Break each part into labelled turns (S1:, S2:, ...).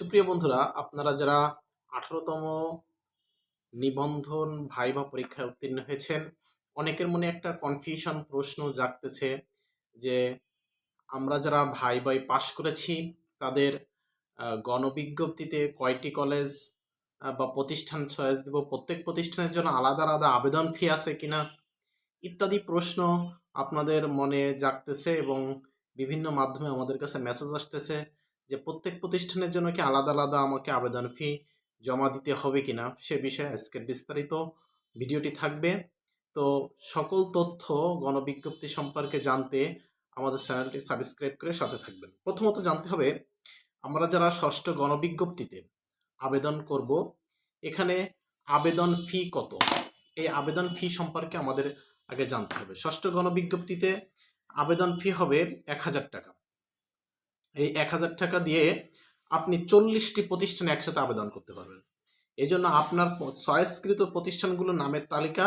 S1: সুপ্রিয় বন্ধুরা, আপনারা যারা আঠারোতম নিবন্ধন ভাইবা পরীক্ষায় উত্তীর্ণ হয়েছেন, অনেকের মনে একটা কনফিউশন প্রশ্ন জাগতেছে যে আমরা যারা ভাই ভাই পাশ করেছি, তাদের গণবিজ্ঞপ্তিতে কয়টি কলেজ বা প্রতিষ্ঠান চয়েস দেব, প্রত্যেক প্রতিষ্ঠানের জন্য আলাদা আলাদা আবেদন ফি আছে কিনা ইত্যাদি প্রশ্ন আপনাদের মনে জাগতেছে এবং বিভিন্ন মাধ্যমে আমাদের কাছে মেসেজ আসতেছে। যে প্রত্যেক প্রতিষ্ঠানের জন্য কি আলাদা আলাদা আমাকে আবেদন ফি জমা দিতে হবে কিনা, সে বিষয়ে আজকের বিস্তারিত ভিডিওটি থাকবে। তো সকল তথ্য গণবিজ্ঞপ্তি সম্পর্কে জানতে আমাদের চ্যানেলটি সাবস্ক্রাইব করে সাথে থাকবেন। প্রথমত জানতে হবে, আমরা যারা ষষ্ঠ গণবিজ্ঞপ্তিতে আবেদন করব, এখানে আবেদন ফি কত? এই আবেদন ফি সম্পর্কে আমাদের আগে জানতে হবে। ষষ্ঠ গণবিজ্ঞপ্তিতে আবেদন ফি হবে এক হাজার টাকা। এই এক হাজার টাকা দিয়ে আপনি চল্লিশটি প্রতিষ্ঠানে একসাথে আবেদন করতে পারবেন। এই জন্য আপনার চয়েসকৃত প্রতিষ্ঠানগুলোর নামের তালিকা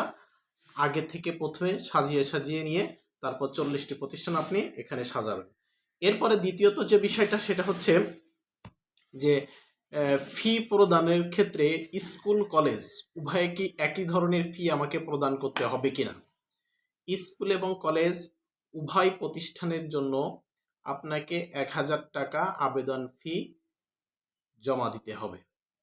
S1: আগে থেকে প্রথমে সাজিয়ে সাজিয়ে নিয়ে তারপর চল্লিশটি প্রতিষ্ঠান আপনি এখানে সাজাবেন। এরপরে দ্বিতীয়ত যে বিষয়টা সেটা হচ্ছে যে ফি প্রদানের ক্ষেত্রে স্কুল, কলেজ উভয়ে কি একই ধরনের ফি আমাকে প্রদান করতে হবে কিনা? স্কুল এবং কলেজ উভয় প্রতিষ্ঠানের জন্য আপনাকে এক হাজার টাকা আবেদন ফি জমা দিতে হবে।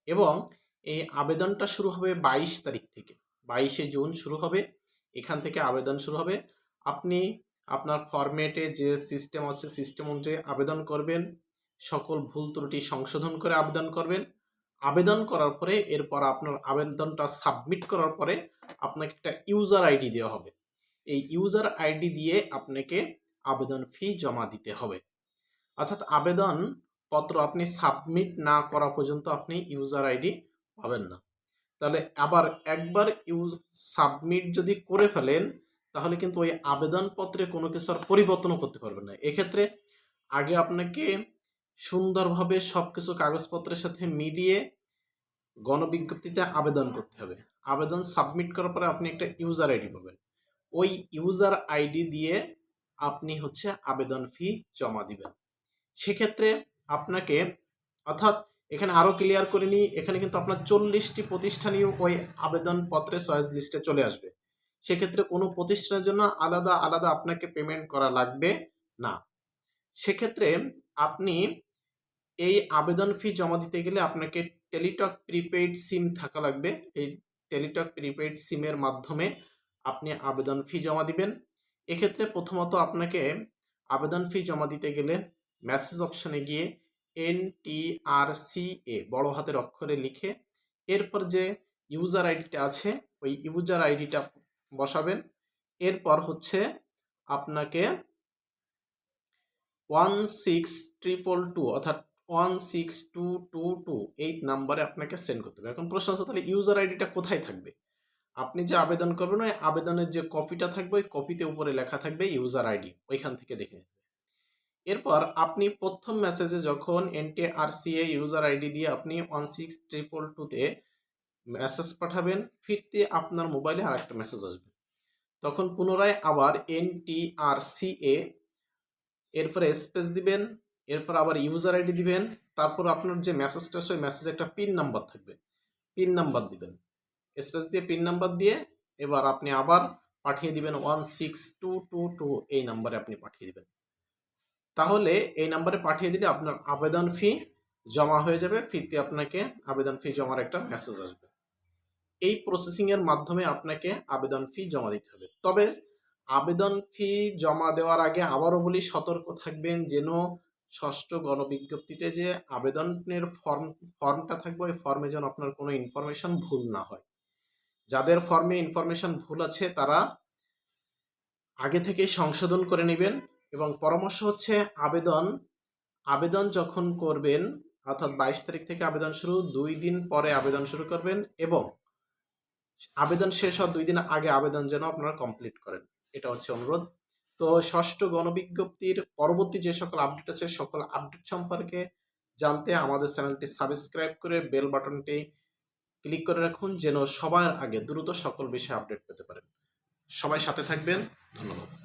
S1: এবং এই আবেদনটা শুরু হবে বাইশ তারিখ থেকে। বাইশে জুন শুরু হবে। এখান থেকে আবেদন শুরু হবে। আপনি আপনার ফরম্যাটে যে সিস্টেম আছে সিস্টেম অনুযায়ী আবেদন করবেন। সকল ভুল ত্রুটি সংশোধন করে আবেদন করবেন। আবেদন করার পরে এরপর আপনার আবেদনটা সাবমিট করার পরে আপনাকে একটা ইউজার আইডি দেওয়া হবে। এই ইউজার আইডি দিয়ে আপনাকে আবেদন ফি জমা দিতে হবে। অর্থাৎ আবেদন পত্র আপনি সাবমিট না করা পর্যন্ত আপনি ইউজার আইডি পাবেন না। তাহলে আবার একবার ইউজ সাবমিট যদি করে ফেলেন, তাহলে কিন্তু ওই আবেদনপত্রে কোনো কিছু আর পরিবর্তনও করতে পারবেন না। এক্ষেত্রে আগে আপনাকে সুন্দরভাবে সব কিছু কাগজপত্রের সাথে মিলিয়ে গণবিজ্ঞপ্তিতে আবেদন করতে হবে। আবেদন সাবমিট করার পরে আপনি একটা ইউজার আইডি পাবেন। ওই ইউজার আইডি দিয়ে আপনি হচ্ছে আবেদন ফি জমা দিবেন। সেক্ষেত্রে আপনাকে, অর্থাৎ এখানে আরও ক্লিয়ার করে নিই, এখানে কিন্তু আপনার চল্লিশটি প্রতিষ্ঠানই ওই আবেদনপত্রে চয়েস লিস্টে চলে আসবে। সেক্ষেত্রে কোনো প্রতিষ্ঠানের জন্য আলাদা আলাদা আপনাকে পেমেন্ট করা লাগবে না। সেক্ষেত্রে আপনি এই আবেদন ফি জমা দিতে গেলে আপনাকে টেলিটক প্রিপেইড সিম থাকা লাগবে। এই টেলিটক প্রিপেইড সিমের মাধ্যমে আপনি আবেদন ফি জমা দিবেন। এক্ষেত্রে প্রথমত আপনাকে আবেদন ফি জমা দিতে গেলে মেসেজ অপশানে গিয়ে এন টি আর সি এ বড় হাতের অক্ষরে লিখে এরপর যে ইউজার আইডিটা আছে, ওই ইউজার আইডিটা বসাবেন। এরপর হচ্ছে আপনাকে ওয়ান সিক্স ট্রিপল টু অর্থাৎ one six two two two এই নাম্বারে আপনাকে সেন্ড করতে হবে। এখন প্রশ্ন আছে, তাহলে ইউজার আইডিটা কোথায় থাকবে? আপনি যে আবেদন করবেন, ওই আবেদনের যে কপিটা থাকবে, ওই কপিতে উপরে লেখা থাকবে ইউজার আইডি ওইখান থেকে দেখে নেবে এরপর আপনি প্রথম মেসেজে যখন NT R C A user ID দিয়ে আপনি ওয়ান সিক্স ট্রিপল টুতে মেসেজ পাঠাবেন, ফিরতে আপনার মোবাইলে আর একটা মেসেজ আসবে। তখন পুনরায় আবার এন টি আর সি এ এরপরে স্পেস দিবেন এরপর আবার ইউজার আইডি দিবেন, তারপর আপনার যে মেসেজটা সেই মেসেজে একটা পিন নাম্বার থাকবে। পিন নাম্বার দিবেন। স্পেস দিয়ে পিন নাম্বার দিয়ে এবার আপনি আবার পাঠিয়ে দিবেন one six two two two এই নাম্বারে আপনি পাঠিয়ে দিবেন। তাহলে এই নাম্বারে পাঠিয়ে দিলে আপনার আবেদন ফি জমা হয়ে যাবে ফিতে আপনাকে আবেদন ফি জমার একটা মেসেজ আসবে। এই প্রসেসিংয়ের মাধ্যমে আপনাকে আবেদন ফি জমা দিতে হবে। তবে আবেদন ফি জমা দেওয়ার আগে আবারও বলি, সতর্ক থাকবেন যেন ষষ্ঠ গণবিজ্ঞপ্তিতে যে আবেদনের ফর্ম ফর্মটা থাকবে, ওই ফর্মে যেন আপনার কোনো ইনফরমেশন ভুল না হয়। যাদের ফর্মে ইনফরমেশন ভুল আছে, তারা আগে থেকে সংশোধন করে নেবেন এবং পরামর্শ হচ্ছে আবেদন। আবেদন যখন করবেন, অর্থাৎ বাইশ তারিখ থেকে আবেদন শুরু, দুই দিন পরে আবেদন শুরু করবেন এবং আবেদন শেষ হওয়ার দুই দিন আগে আবেদন যেন আপনারা কমপ্লিট করেন। এটা হচ্ছে অনুরোধ। তো ষষ্ঠ গণবিজ্ঞপ্তির পরবর্তী যে সকল আপডেট আছে, সকল আপডেট সম্পর্কে জানতে আমাদের চ্যানেলটি সাবস্ক্রাইব করে বেল বাটনটি ক্লিক করে রাখুন যেন সবার আগে দ্রুত সকল বিষয়ে আপডেট পেতে পারেন। সবাই সাথে থাকবেন। ধন্যবাদ।